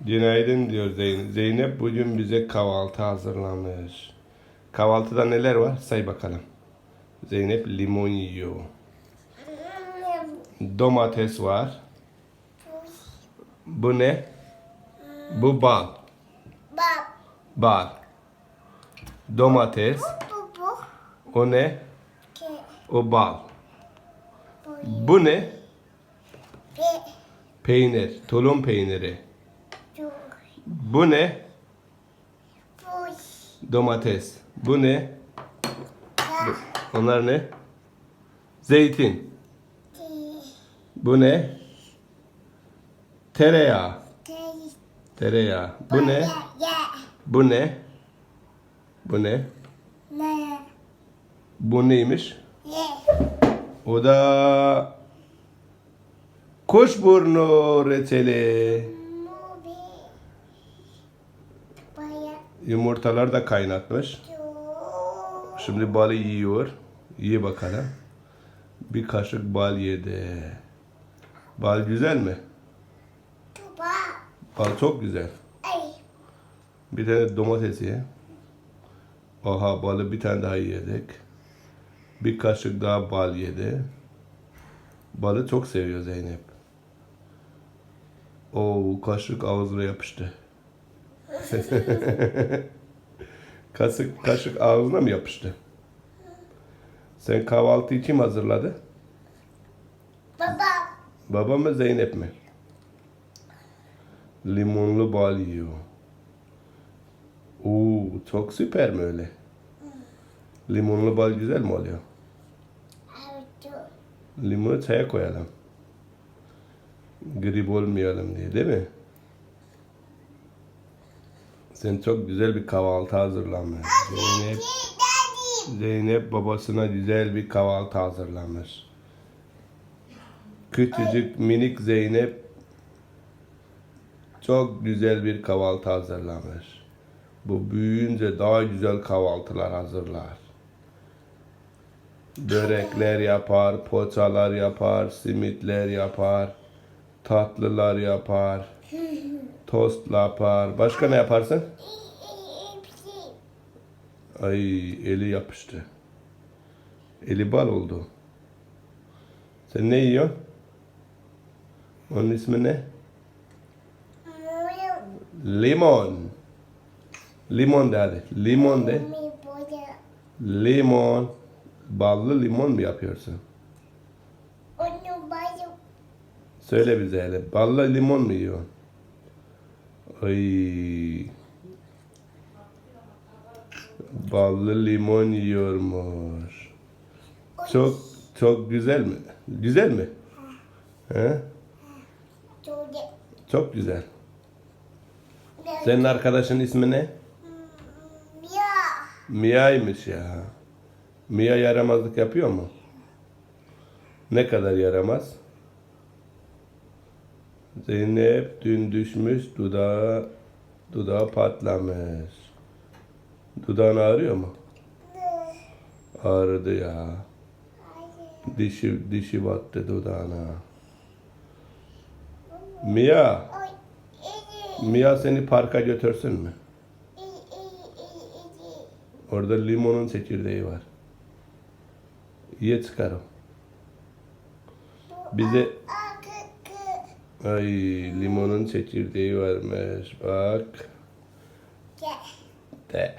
Günaydın diyor Zeynep. Zeynep bugün bize kahvaltı hazırlamış. Kahvaltıda neler var? Say bakalım. Zeynep limon yiyor. Domates var. Bu ne? Bu bal. Bak. Bal. Domates. O ne? O bal. Bu ne? Pe. Peynir. Tulum peyniri. Bu ne? Domates. Bu ne? Onlar ne? Zeytin. Ti. Bu ne? Tereyağı. Te. Tereyağı. Bu ne? Bu ne? Bu ne? Ne. Bu neymiş? Ye. O da kuşburnu reçeli. Mobi. Baya. Yumurtalar da kaynatmış. Şimdi balı yiyor. Ye bakalım. Bir kaşık bal yedi. Bal güzel mi? Bal çok güzel. Bir tane domates ye. Aha balı bir tane daha yedik. Bir kaşık daha bal yedi. Balı çok seviyor Zeynep. O kaşık ağzına yapıştı. kaşık, kaşık ağzına mı yapıştı? Sen kahvaltıyı kim hazırladı? Baba. Baba mı Zeynep mi? Limonlu bal yiyor. Oo, çok süper mi öyle? Limonlu bal güzel mi oluyor? Du. Limonu çaya koyalım. Grip olmayalım diye değil mi? Sen çok güzel bir kahvaltı hazırlamış. Zeynep. Zeynep babasına güzel bir kahvaltı hazırlamış. Küçücük minik Zeynep çok güzel bir kahvaltı hazırlamış. Bu büyüyünce daha güzel kahvaltılar hazırlar. Börekler yapar, poğaçalar yapar, simitler yapar, tatlılar yapar, tost yapar. Başka ne yaparsın? Ay eli yapıştı. Eli bal oldu. Sen ne yiyorsun? Onun ismi ne? Limon. Limon de hadi. Limon de. Limon. Ballı limon mu yapıyorsun? Söyle bize hele. Ballı limon mu yiyorsun? Ay. Ballı limon yiyormuş. Çok çok güzel mi? Güzel mi? He? Çok güzel. Senin arkadaşın ismi ne? Ya. Mia'ymış ya. Mia yaramazlık yapıyor mu? Ne kadar yaramaz? Zeynep dün düşmüş dudağı dudağı patlamış. Dudağın ağrıyor mu? Ağrıdı ya. Dişi dişi battı dudağına. Mia. Mia seni parka götürsün mü? Orada limonun çekirdeği var. Ye çıkar o. Bize. Ay limonun çekirdeği varmış. Bak. De.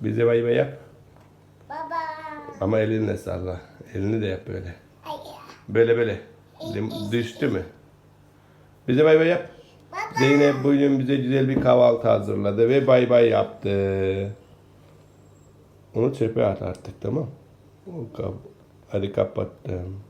Bize bay bay yap. Baba. Ama elinle salla. Elini de yap böyle. Böyle böyle. Lim- düştü mü? Bize bay bay yap. Baba. Zeynep bugün bize güzel bir kahvaltı hazırladı ve bay bay yaptı. Onu çöpe at artık tamam. Hadi kapattım.